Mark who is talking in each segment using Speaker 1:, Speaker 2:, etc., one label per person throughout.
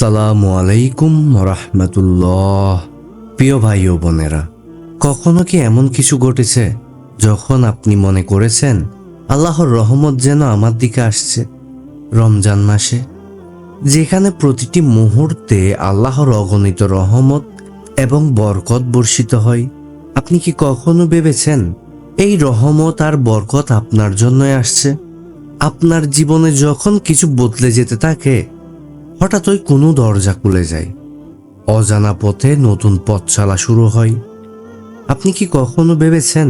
Speaker 1: আসসালামু আলাইকুম রহমতুল্লাহ প্রিয় ভাই ও বোনেরা, কখনো কি এমন কিছু ঘটেছে যখন আপনি মনে করেছেন, আল্লাহর রহমত যেন আমার দিকে আসছে? রমজান মাসে, যেখানে প্রতিটি মুহূর্তে আল্লাহর অগণিত রহমত এবং বরকত বর্ষিত হয়, আপনি কি কখনো ভেবেছেন, এই রহমত আর বরকত আপনার জন্যই আসছে? আপনার জীবনে যখন কিছু বদলে যেতে থাকে হঠাৎ ওই কোনো দরজা খুলে যায়। অজানা পথে নতুন পথ চলা শুরু হয়। আপনি কি কখনো ভেবেছেন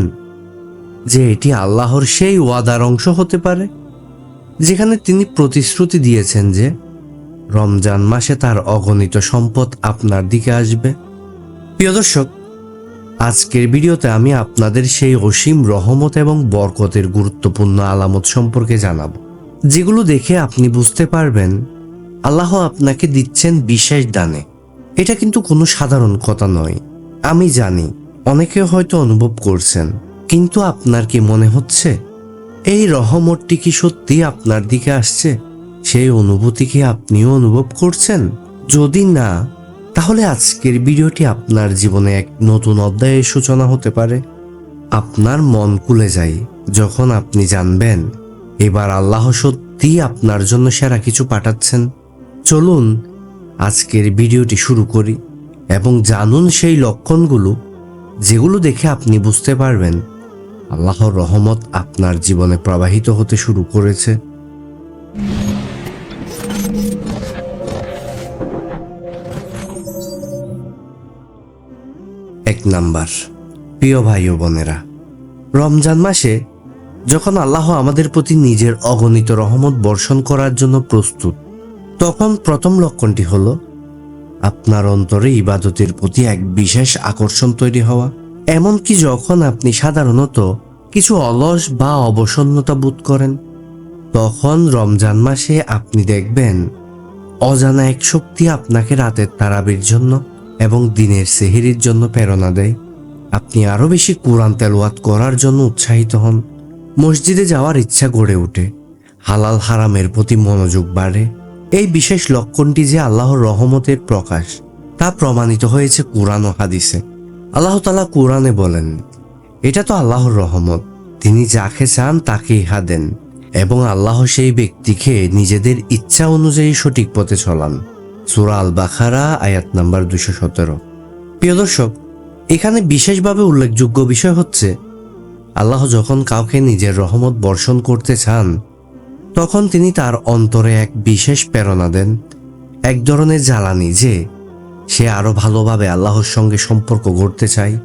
Speaker 1: যে এটি আল্লাহর সেই ওয়াদার অংশ হতে পারে? যেখানে তিনি প্রতিশ্রুতি দিয়েছেন যে রমজান মাসে তার অগণিত সম্পদ আপনার দিকে আসবে। প্রিয় দর্শক, আজকের ভিডিওতে আমি আপনাদের সেই অসীম রহমত এবং বরকতের গুরুত্বপূর্ণ আলামত সম্পর্কে জানাব, যেগুলো দেখে আপনি বুঝতে পারবেন আল্লাহ আপনাকে দিচ্ছেন বিশেষ দানে। এটা কিন্তু কোনো সাধারণ কথা নয়। আমি জানি, অনেকে হয়তো অনুভব করছেন, কিন্তু আপনার কি মনে হচ্ছে? এই রহমতটি কি সত্যি আপনার দিকে আসছে? সেই অনুভূতি কি আপনিও অনুভব করছেন? যদি না, তাহলে আজকের ভিডিওটি আপনার জীবনে এক নতুন অধ্যায়ের সূচনা হতে পারে। আপনার মন কুলে যায় যখন আপনি জানবেন, এবার আল্লাহ সত্যি আপনার জন্য সেরা কিছু পাঠাচ্ছেন। চলুন আজকের ভিডিওটি শুরু করি এবং জানুন সেই লক্ষণগুলো যেগুলো দেখে আপনি বুঝতে পারবেন আল্লাহর রহমত আপনার জীবনে প্রবাহিত হতে শুরু করেছে। এক নাম্বার, প্রিয় ভাই ও বোনেরা, রমজান মাসে যখন আল্লাহ আমাদের প্রতি নিজের অগণিত রহমত বর্ষণ করার জন্য প্রস্তুত তখন প্রথম লক্ষণটি হল আপনার অন্তরে ইবাদতের প্রতি এক বিশেষ আকর্ষণ তৈরি হওয়া। এমনকি যখন আপনি সাধারণত কিছু অলস বা অবসন্নতা বোধ করেন, তখন রমজান মাসে আপনি দেখবেন অজানা এক শক্তি আপনাকে রাতের তারাবির জন্য এবং দিনের সেহেরির জন্য প্রেরণা দেয়। আপনি আরও বেশি কোরআন তেলোয়াত করার জন্য উৎসাহিত হন। মসজিদে যাওয়ার ইচ্ছা গড়ে ওঠে। হালাল হারামের প্রতি মনোযোগ বাড়ে। এই বিশেষ লক্ষণটি যে আল্লাহর রহমতের প্রকাশ, তা প্রমাণিত হয়েছে কোরআন ও হাদিসে। আল্লাহ তালা কোরআনে বলেন, এটা তো আল্লাহর রহমত। তিনি যাকে চান তাকে ইহা দেন এবং আল্লাহ সেই ব্যক্তিকে নিজেদের ইচ্ছা অনুযায়ী সঠিক পথে চলান। সুরা আল বাখারা আয়াত নাম্বার দুশো সতেরো। প্রিয় দর্শক, এখানে বিশেষভাবে উল্লেখযোগ্য বিষয় হচ্ছে, আল্লাহ যখন কাউকে নিজের রহমত বর্ষণ করতে চান তখন তিনি তার অন্তরে এক বিশেষ প্রেরণা দেন, এক ধরনের জ্বালানি যে সে আরও ভালোভাবে আল্লাহর সঙ্গে সম্পর্ক গড়তে চায়,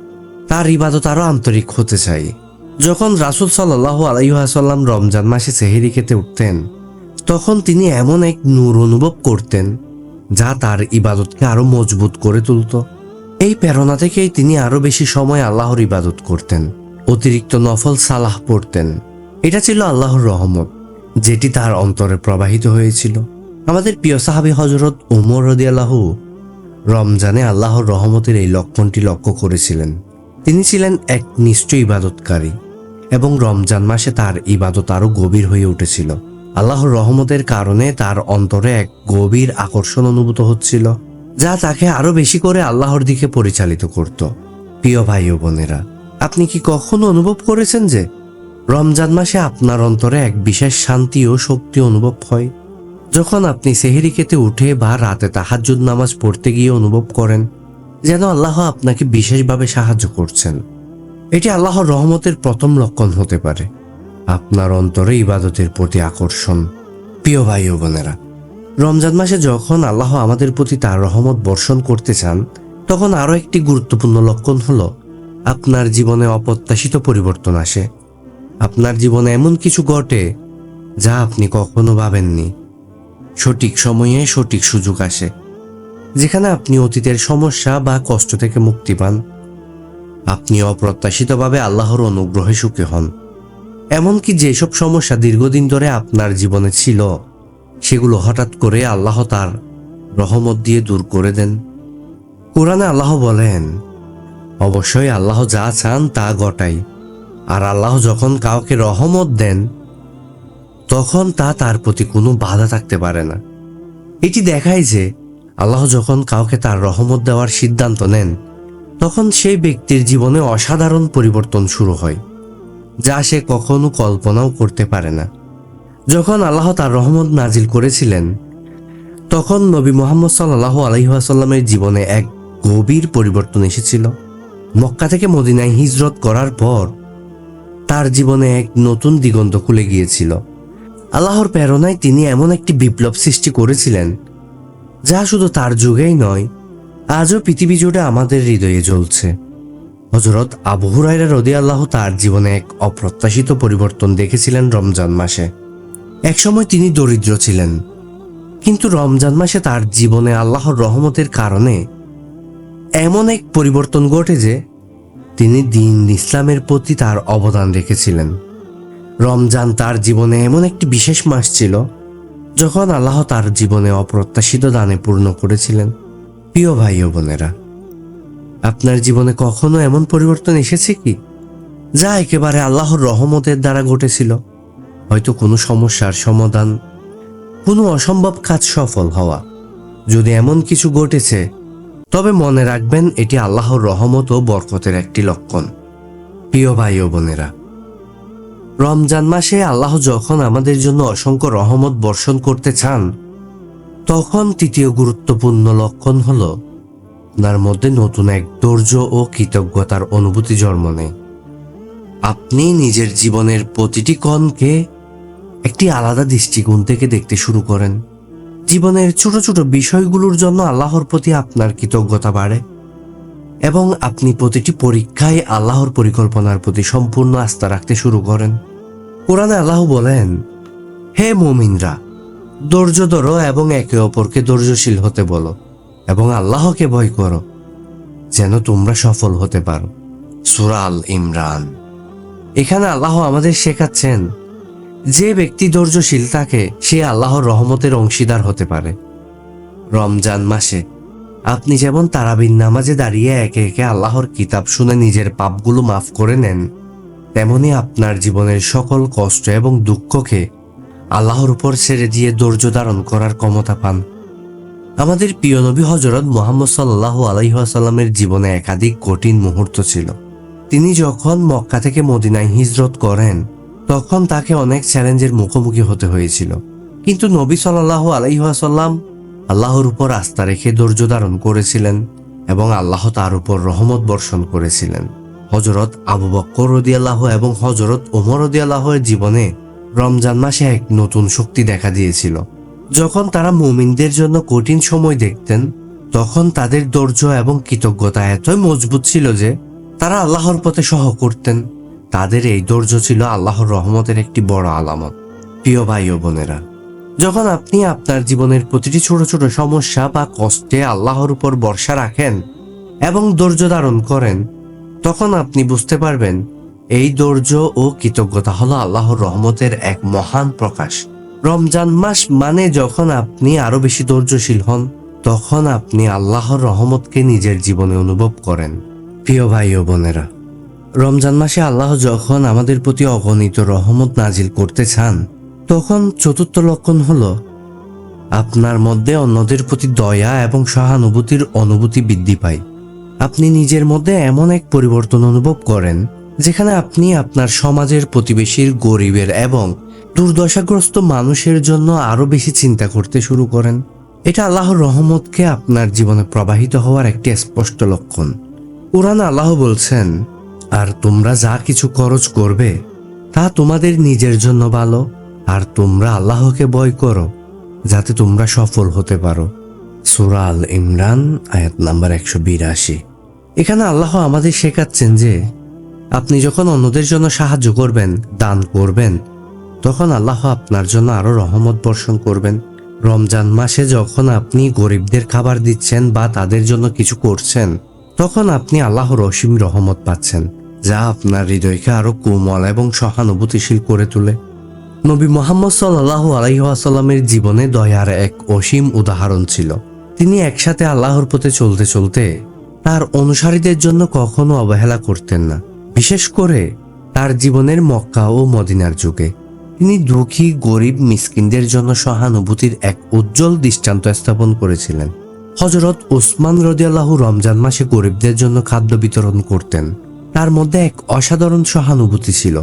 Speaker 1: তার ইবাদত আরও আন্তরিক হতে চায়। যখন রাসুল সাল্লাহ আলাইহাসাল্লাম রমজান মাসে সেহেরি খেতে উঠতেন, তখন তিনি এমন এক নূর অনুভব করতেন, যা তার ইবাদতকে আরও মজবুত করে তুলত। এই প্রেরণা থেকেই তিনি আরও বেশি সময় আল্লাহর ইবাদত করতেন, অতিরিক্ত নফল সালাহ পড়তেন। এটা ছিল আল্লাহর রহমত। যেটি তার অন্তরে প্রবাহিত হয়েছিল। আমাদের প্রিয় সাহাবি হজরত উমর রদিয়াল্লাহু রমজানে আল্লাহর রহমতের এই লক্ষণটি লক্ষ্য করেছিলেন। তিনি ছিলেন এক নিশ্চয় ইবাদতকারী এবং রমজান মাসে তার ইবাদত আরও গভীর হয়ে উঠেছিল। আল্লাহর রহমতের কারণে তার অন্তরে এক গভীর আকর্ষণ অনুভূত হচ্ছিল, যা তাকে আরও বেশি করে আল্লাহর দিকে পরিচালিত করত। প্রিয় ভাই ও বোনেরা, আপনি কি কখনো অনুভব করেছেন যে রমজান মাসে আপনার অন্তরে এক বিশেষ শান্তি ও শক্তি অনুভব হয়। যখন আপনি সেহেরি খেতে উঠে বা রাতে তাহাজ্জুদ নামাজ পড়তে গিয়ে অনুভব করেন, যেন আল্লাহ আপনাকে বিশেষভাবে সাহায্য করছেন। এটি আল্লাহর রহমতের প্রথম লক্ষণ হতে পারে। আপনার অন্তরে ইবাদতের প্রতি আকর্ষণ। প্রিয় ভাই ও বোনেরা, রমজান মাসে যখন আল্লাহ আমাদের প্রতি তার রহমত বর্ষণ করতে চান, তখন আরও একটি গুরুত্বপূর্ণ লক্ষণ হল, আপনার জীবনে অপ্রত্যাশিত পরিবর্তন আসে। আপনার জীবনে এমন কিছু ঘটে যা আপনি কখনো ভাবেননি। সঠিক সময়ে সঠিক সুযোগ আসে, যেখানে আপনি অতীতের সমস্যা বা কষ্ট থেকে মুক্তি পান। আপনি অপ্রত্যাশিতভাবে আল্লাহর অনুগ্রহে সুখী হন। এমনকি যেসব সমস্যা দীর্ঘদিন ধরে আপনার জীবনে ছিল, সেগুলো হঠাৎ করে আল্লাহ তার রহমত দিয়ে দূর করে দেন। কোরআনে আল্লাহ বলেন, অবশ্যই আল্লাহ যা চান তা ঘটায় আর আল্লাহ যখন কাউকে রহমত দেন, তখন তা তার প্রতি কোনো বাধা থাকতে পারে না। এটি দেখায় যে আল্লাহ যখন কাউকে তার রহমত দেওয়ার সিদ্ধান্ত নেন, তখন সেই ব্যক্তির জীবনে অসাধারণ পরিবর্তন শুরু হয়, যা সে কখনো কল্পনাও করতে পারে না। যখন আল্লাহ তার রহমত নাজিল করেছিলেন, তখন নবী মোহাম্মদ সাল্লাহ আলহিহাসাল্লামের জীবনে এক গভীর পরিবর্তন এসেছিল। মক্কা থেকে মদিনায় হিজরত করার পর তার জীবনে এক নতুন দিগন্ত খুলে গিয়েছিল। আল্লাহর প্রেরণায় তিনি এমন একটি বিপ্লব সৃষ্টি করেছিলেন, যা শুধু তার যুগেই নয়, আজও পৃথিবী জুড়ে আমাদের হৃদয়ে জ্বলছে। হজরত আবু হুরাইরা রদি আল্লাহ তার জীবনে এক অপ্রত্যাশিত পরিবর্তন দেখেছিলেন রমজান মাসে। একসময় তিনি দরিদ্র ছিলেন, কিন্তু রমজান মাসে তার জীবনে আল্লাহর রহমতের কারণে এমন এক পরিবর্তন ঘটে যে তিনি দিন ইসলামের প্রতি তার অবদান রেখেছিলেন। রমজান তার জীবনে এমন একটি বিশেষ মাস ছিল, যখন আল্লাহ তার জীবনে অপ্রত্যাশিত দানে পূর্ণ করেছিলেন। প্রিয় ভাই ও বোনেরা, আপনার জীবনে কখনো এমন পরিবর্তন এসেছে কি, যা একেবারে আল্লাহর রহমতের দ্বারা ঘটেছিল? হয়তো কোনো সমস্যার সমাধান, কোনো অসম্ভব কাজ সফল হওয়া। যদি এমন কিছু ঘটেছে তবে মনে রাখবেন, এটি আল্লাহর রহমত ও বরকতের একটি লক্ষণ। প্রিয় ভাই ও বোনেরা, রমজান মাসে আল্লাহ যখন আমাদের জন্য অসংখ্য রহমত বর্ষণ করতে চান, তখন তৃতীয় গুরুত্বপূর্ণ লক্ষণ হল, আপনার মধ্যে নতুন এক ধৈর্য ও কৃতজ্ঞতার অনুভূতি জন্ম নেয়। আপনি নিজের জীবনের প্রতিটি কণকে একটি আলাদা দৃষ্টিকোণ থেকে দেখতে শুরু করেন। জীবনের ছোট ছোট বিষয়গুলোর জন্য আল্লাহর প্রতি আপনার কৃতজ্ঞতা বাড়ে এবং আপনি প্রতিটি পরীক্ষায় আল্লাহর পরিকল্পনার প্রতি সম্পূর্ণ আস্থা রাখতে শুরু করেন। কোরআনে আল্লাহ বলেন, হে মোমিনরা, ধৈর্য ধরো এবং একে অপরকে ধৈর্যশীল হতে বলো এবং আল্লাহকে ভয় করো, যেন তোমরা সফল হতে পারো। সুরাল ইমরান। এখানে আল্লাহ আমাদের শেখাচ্ছেন যে ব্যক্তি ধৈর্যশীল থাকে, সে আল্লাহর রহমতের অংশীদার হতে পারে। রমজান মাসে আপনি যেমন তারাবিন নামাজে দাঁড়িয়ে একে একে আল্লাহর কিতাব শুনে নিজের পাপগুলো মাফ করে নেন, তেমনি আপনার জীবনের সকল কষ্ট এবং দুঃখকে আল্লাহর উপর ছেড়ে দিয়ে ধৈর্য ধারণ করার ক্ষমতা পান। আমাদের প্রিয় নবী হজরত মোহাম্মদ সাল্লাহ আলাইসাল্লামের জীবনে একাধিক কঠিন মুহূর্ত ছিল। তিনি যখন মক্কা থেকে মদিনায় হিজরত করেন তখন তাকে অনেক চ্যালেঞ্জের মুখোমুখি হতে হয়েছিল। কিন্তু নবী সাল্লাহ আলাইহাসাল্লাম আল্লাহর উপর আস্থা রেখে ধৈর্য ধারণ করেছিলেন এবং আল্লাহ তার উপর রহমত বর্ষণ করেছিলেন। হজরত আবু বক্কর রদিয়াল্লাহ এবং হজরত ওমর রদিয়াল্লাহের জীবনে রমজান মাসে এক নতুন শক্তি দেখা দিয়েছিল। যখন তারা মুমিনদের জন্য কঠিন সময় দেখতেন, তখন তাদের ধৈর্য এবং কৃতজ্ঞতা এতই মজবুত ছিল যে তারা আল্লাহর পথে সহ করতেন। তাদের এই ধৈর্য ছিল আল্লাহর রহমতের একটি বড় আলামত। প্রিয় ভাই ও বোনেরা, যখন আপনি আপনার জীবনের প্রতিটি ছোট ছোট সমস্যা বা কষ্টে আল্লাহর উপর ভরসা রাখেন এবং ধৈর্য ধারণ করেন, তখন আপনি বুঝতে পারবেন এই ধৈর্য ও কৃতজ্ঞতা হলো আল্লাহর রহমতের এক মহান প্রকাশ। রমজান মাস মানে যখন আপনি আরও বেশি ধৈর্যশীল হন, তখন আপনি আল্লাহর রহমতকে নিজের জীবনে অনুভব করেন। প্রিয় ভাই ও বোনেরা রমজান মাসে আল্লাহ যখন আমাদের প্রতি অগণিত রহমত নাজিল করতে চান, তখন চতুর্থ লক্ষণ হল আপনার মধ্যে অন্যদের প্রতি দয়া এবং সহানুভূতির অনুভূতি বৃদ্ধি পায়। আপনি নিজের মধ্যে এমন এক পরিবর্তন অনুভব করেন, যেখানে আপনি আপনার সমাজের প্রতিবেশীর, গরিবের এবং দুর্দশাগ্রস্ত মানুষের জন্য আরও বেশি চিন্তা করতে শুরু করেন। এটা আল্লাহর রহমতকে আপনার জীবনে প্রবাহিত হওয়ার একটি স্পষ্ট লক্ষণ। কোরআন আল্লাহ বলছেন আর তোমরা যা কিছু খরচ করবে, তা তোমাদের নিজের জন্য ভালো, আর তোমরা আল্লাহকে ভয় করো, যাতে তোমরা সফল হতে পারো। সুরা আল ইমরান, আয়াত নাম্বার একশো বিরাশি। এখানে আল্লাহ আমাদের শেখাচ্ছেন যে, আপনি যখন অন্যদের জন্য সাহায্য করবেন, দান করবেন, তখন আল্লাহ আপনার জন্য আরও রহমত বর্ষণ করবেন। রমজান মাসে যখন আপনি গরিবদের খাবার দিচ্ছেন বা তাদের জন্য কিছু করছেন তখন আপনি আল্লাহর অসীম রহমত পাচ্ছেন, যা আপনার হৃদয়কে আরও কোমল এবং সহানুভূতিশীল করে তোলে। নবী মোহাম্মদ সাল্লাহ আলাইসাল্লামের জীবনে দয়ার এক অসীম উদাহরণ ছিল। তিনি একসাথে আল্লাহর পথে চলতে চলতে তার অনুসারীদের জন্য কখনো অবহেলা করতেন না। বিশেষ করে তার জীবনের মক্কা ও মদিনার যুগে। তিনি দুঃখী, গরিব, মিসকিনদের জন্য সহানুভূতির এক উজ্জ্বল দৃষ্টান্ত স্থাপন করেছিলেন। হজরত ওসমান রদিয়াল্লাহু রমজান মাসে গরিবদের জন্য খাদ্য বিতরণ করতেন। তার মধ্যে এক অসাধারণ সহানুভূতি ছিল,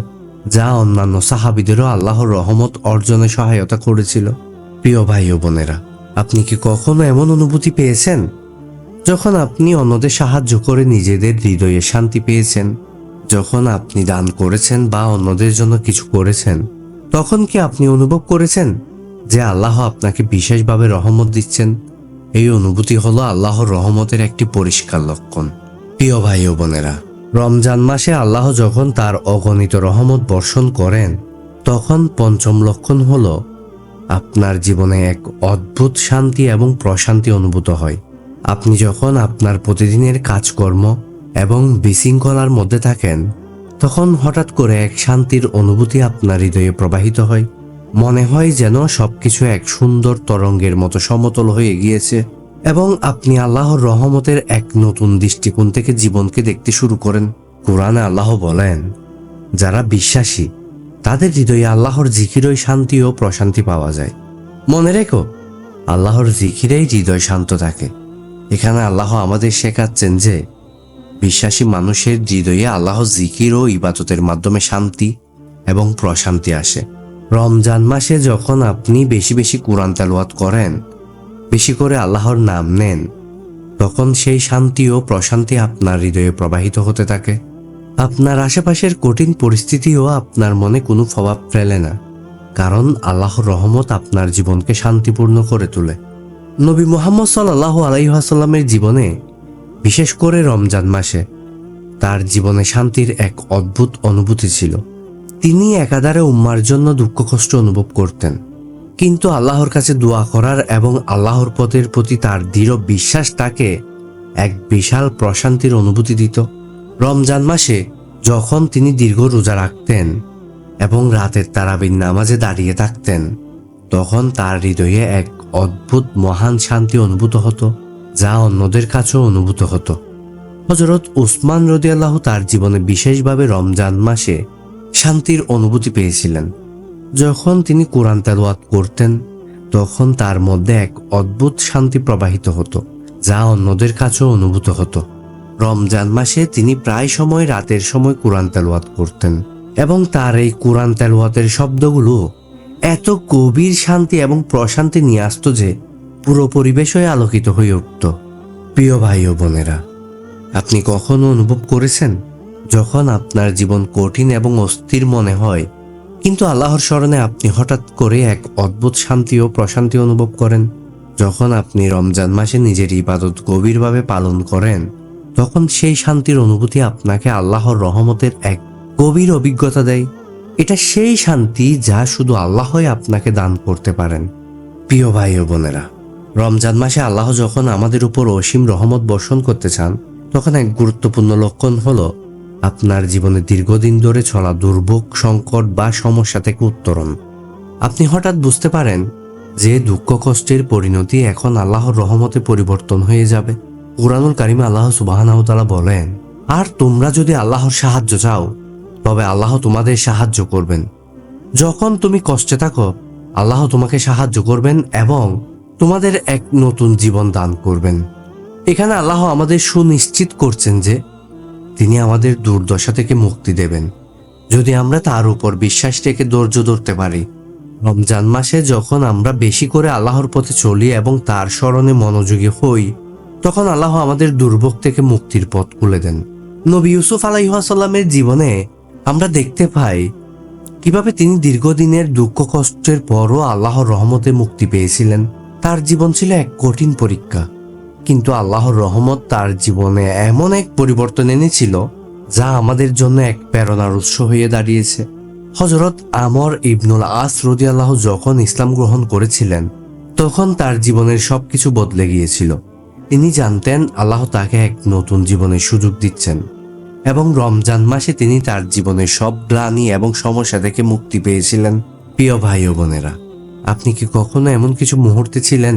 Speaker 1: যা অন্যান্য সাহাবিদেরও আল্লাহর রহমত অর্জনে সহায়তা করেছিল। প্রিয় ভাই ও বোনেরা, আপনি কি কখনো এমন অনুভূতি পেয়েছেন? যখন আপনি অন্যদের সাহায্য করে নিজেদের হৃদয়ে শান্তি পেয়েছেন, যখন আপনি দান করেছেন বা অন্যদের জন্য কিছু করেছেন, তখন কি আপনি অনুভব করেছেন যে আল্লাহ আপনাকে বিশেষভাবে রহমত দিচ্ছেন? এই অনুভূতি হলো আল্লাহর রহমতের একটি পরিষ্কার লক্ষণ। প্রিয় ভাই ও বোনেরা, রমজান মাসে আল্লাহ যখন তার অগণিত রহমত বর্ষণ করেন, তখন পঞ্চম লক্ষণ হল আপনার জীবনে এক অদ্ভুত শান্তি এবং প্রশান্তি অনুভূত হয়। আপনি যখন আপনার প্রতিদিনের কাজকর্ম এবং বিশৃঙ্খলার মধ্যে থাকেন, তখন হঠাৎ করে এক শান্তির অনুভূতি আপনার হৃদয়ে প্রবাহিত হয়। মনে হয় যেন সবকিছু এক সুন্দর তরঙ্গের মতো সমতল হয়ে গিয়েছে এবং আপনি আল্লাহর রহমতের এক নতুন দৃষ্টিকোণ থেকে জীবনকে দেখতে শুরু করেন। কোরআনে আল্লাহ বলেন, যারা বিশ্বাসী, তাদের হৃদয়ে আল্লাহর জিকিরই শান্তি ও প্রশান্তি পাওয়া যায়। মনে রেখো, আল্লাহর জিকিরেই হৃদয় শান্ত থাকে। এখানে আল্লাহ আমাদের শেখাচ্ছেন যে, বিশ্বাসী মানুষের হৃদয়ে আল্লাহ জিকির ও ইবাদতের মাধ্যমে শান্তি এবং প্রশান্তি আসে। রমজান মাসে যখন আপনি বেশি বেশি কোরআন তেলাওয়াত করেন, বেশি করে আল্লাহর নাম নেন, তখন সেই শান্তি ও প্রশান্তি আপনার হৃদয়ে প্রবাহিত হতে থাকে। আপনার আশেপাশের কঠিন পরিস্থিতিও আপনার মনে কোনো প্রভাব ফেলে না, কারণ আল্লাহর রহমত আপনার জীবনকে শান্তিপূর্ণ করে তোলে। নবী মোহাম্মদ সাল্লাহ আলাইহাসাল্লামের জীবনে, বিশেষ করে রমজান মাসে, তার জীবনে শান্তির এক অদ্ভুত অনুভূতি ছিল। তিনি একাধারে উম্মার জন্য দুঃখ কষ্ট অনুভব করতেন। কিন্তু আল্লাহর কাছে দোয়া করার এবং আল্লাহর পথের প্রতি তার দৃঢ় বিশ্বাস তাকে এক বিশাল প্রশান্তির অনুভূতি দিত। রমজান মাসে যখন তিনি দীর্ঘ রোজা রাখতেন এবং রাতের তারাবির নামাজে দাঁড়িয়ে থাকতেন, তখন তার হৃদয়ে এক অদ্ভুত মহান শান্তি অনুভূত হতো, যা অন্যদের কাছেও অনুভূত হতো। হজরত উসমান রদিয়াল্লাহ তার জীবনে বিশেষভাবে রমজান মাসে শান্তির অনুভূতি পেয়েছিলেন। যখন তিনি কোরআন তেলাওয়াত করতেন, তখন তার মধ্যে এক অদ্ভুত শান্তি প্রবাহিত হতো, যা অন্যদের কাছেও অনুভূত হতো। রমজান মাসে তিনি প্রায় সময় রাতের সময় কোরআন তেলাওয়াত করতেন এবং তার এই কোরআন তেলাওয়াতের শব্দগুলো এত গভীর শান্তি এবং প্রশান্তি নিয়ে আসত যে পুরো পরিবেশই আলোকিত হয়ে উঠত। প্রিয় ভাই ও বোনেরা, আপনি কখনো অনুভব করেছেন যখন আপনার জীবন কঠিন এবং অস্থির মনে হয়, কিন্তু আল্লাহর স্মরণে আপনি হঠাৎ করে এক অদ্ভুত শান্তি ও প্রশান্তি অনুভব করেন। যখন আপনি রমজান মাসে নিজের ইবাদত গভীরভাবে পালন করেন, তখন সেই শান্তির অনুভূতি আপনাকে আল্লাহর রহমতের এক গভীর অভিজ্ঞতা দেয়। এটা সেই শান্তি যা শুধু আল্লাহই আপনাকে দান করতে পারেন। প্রিয় ভাই ও বোনেরা, রমজান মাসে আল্লাহ যখন আমাদের উপর অসীম রহমত বর্ষণ করতে চান, তখন এক গুরুত্বপূর্ণ লক্ষণ হলো আপনার জীবনে দীর্ঘদিন ধরে চলা দুর্ভোগ, সংকট বা সমস্যা থেকে উত্তরণ। আপনি হঠাৎ বুঝতে পারেন যে দুঃখ, কষ্টের পরিণতি এখন আল্লাহর রহমতে পরিবর্তন হয়ে যাবে। কুরআনুল কারিমে আল্লাহ সুবাহানাহতালা বলেন, আর তোমরা যদি আল্লাহর সাহায্য চাও, তবে আল্লাহ তোমাদের সাহায্য করবেন। যখন তুমি কষ্টে থাকো, আল্লাহ তোমাকে সাহায্য করবেন এবং তোমাদের এক নতুন জীবন দান করবেন। এখানে আল্লাহ আমাদের সুনিশ্চিত করছেন যে তিনি আমাদের দুর্দশা থেকে মুক্তি দেবেন। যদি আমরা তার উপর বিশ্বাস রেখে ধৈর্য ধরতে পারি, রমজান মাসে যখন আমরা বেশি করে আল্লাহর পথে চলি এবং তার স্মরণে মনোযোগী হই, তখন আল্লাহ আমাদের দুর্ভোগ থেকে মুক্তির পথ খুলে দেন। নবী ইউসুফ আলাইহাসাল্লামের জীবনে আমরা দেখতে পাই কীভাবে তিনি দীর্ঘদিনের দুঃখ কষ্টের পরও আল্লাহর রহমতে মুক্তি পেয়েছিলেন। তার জীবন ছিল এক কঠিন পরীক্ষা। কিন্তু আল্লাহর রহমত তার জীবনে এমন এক পরিবর্তন এনেছিল যা আমাদের জন্য এক প্রেরণার উৎস হয়ে দাঁড়িয়েছে। হজরত আমর ইবনুল আস রদি আল্লাহ যখন ইসলাম গ্রহণ করেছিলেন, তখন তার জীবনের সব কিছু বদলে গিয়েছিল। তিনি জানতেন আল্লাহ তাকে এক নতুন জীবনের সুযোগ দিচ্ছেন এবং রমজান মাসে তিনি তার জীবনের সব গ্লানি এবং সমস্যা থেকে মুক্তি পেয়েছিলেন। প্রিয় ভাই ও বোনেরা, আপনি কি কখনো এমন কিছু মুহূর্তে ছিলেন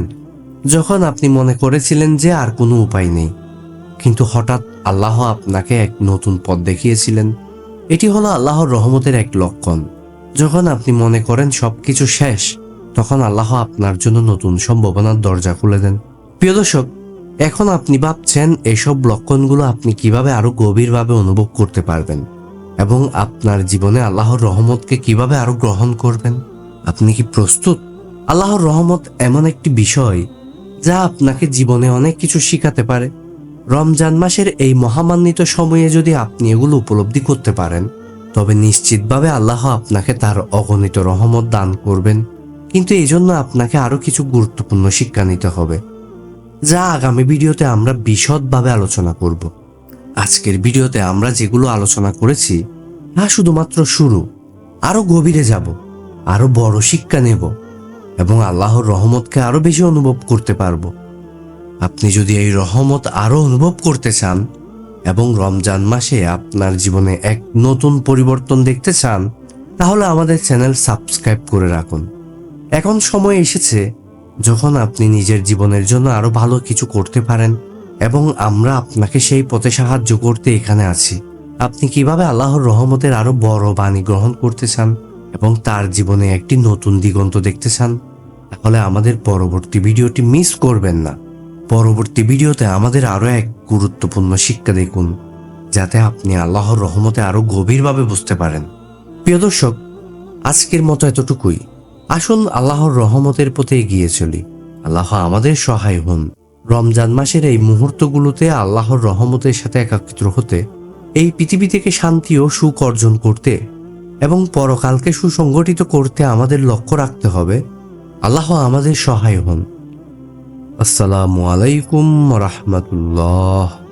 Speaker 1: যখন আপনি মনে করেছিলেন যে আর কোনো উপায় নেই, কিন্তু হঠাৎ আল্লাহ আপনাকে এক নতুন পথ দেখিয়েছিলেন। এটি হলো আল্লাহর রহমতের এক লক্ষণ। যখন আপনি মনে করেন সব কিছু শেষ, তখন আল্লাহ আপনার জন্য নতুন সম্ভাবনার দরজা খুলে দেন। প্রিয় দর্শক, এখন আপনি ভাবছেন এসব লক্ষণগুলো আপনি কীভাবে আরও গভীরভাবে অনুভব করতে পারবেন এবং আপনার জীবনে আল্লাহর রহমতকে কীভাবে আরও গ্রহণ করবেন? আপনি কি প্রস্তুত? আল্লাহর রহমত এমন একটি বিষয় যা আপনাকে জীবনে অনেক কিছু শিখাতে পারে। রমজান মাসের এই মহামান্বিত সময়ে যদি আপনি এগুলো উপলব্ধি করতে পারেন, তবে নিশ্চিতভাবে আল্লাহ আপনাকে তার অগণিত রহমত দান করবেন। কিন্তু এই জন্য আপনাকে আরও কিছু গুরুত্বপূর্ণ শিক্ষা নিতে হবে, যা আগামী ভিডিওতে আমরা বিশদভাবে আলোচনা করব। আজকের ভিডিওতে আমরা যেগুলো আলোচনা করেছি, তা শুধুমাত্র শুরু, আরও গভীরে যাব, আরও বড় শিক্ষা নেব। এবং আল্লাহর রহমতকে আরও বেশি অনুভব করতে পারব। আপনি যদি এই রহমত আরও অনুভব করতে চান এবং রমজান মাসে আপনার জীবনে এক নতুন পরিবর্তন দেখতে চান, তাহলে আমাদের চ্যানেল সাবস্ক্রাইব করে রাখুন। এখন সময় এসেছে যখন আপনি নিজের জীবনের জন্য আরও ভালো কিছু করতে পারেন এবং আমরা আপনাকে সেই পথে সাহায্য করতে এখানে আছি। আপনি কীভাবে আল্লাহর রহমতের আরও বড় বাণী গ্রহণ করতে চান? এবং তার জীবনে একটি নতুন দিগন্ত দেখতে চান, তাহলে আমাদের পরবর্তী ভিডিওটি মিস করবেন না। পরবর্তী ভিডিওতে আমাদের আরও এক গুরুত্বপূর্ণ শিক্ষা দেখুন, যাতে আপনি আল্লাহর রহমতে আরও গভীরভাবে বুঝতে পারেন। প্রিয় দর্শক, আজকের মতো এতটুকুই। আসুন আল্লাহর রহমতের পথে এগিয়ে চলি। আল্লাহ আমাদের সহায় হন। রমজান মাসের এই মুহূর্তগুলোতে আল্লাহর রহমতের সাথে একাত্রিত হতে, এই পৃথিবী থেকে শান্তি ও সুখ অর্জন করতে এবং পরকালকে সুসংগঠিত করতে আমাদের লক্ষ্য রাখতে হবে। আল্লাহ আমাদের সহায় হন। আসসালামু আলাইকুম রহমতুল্লাহ।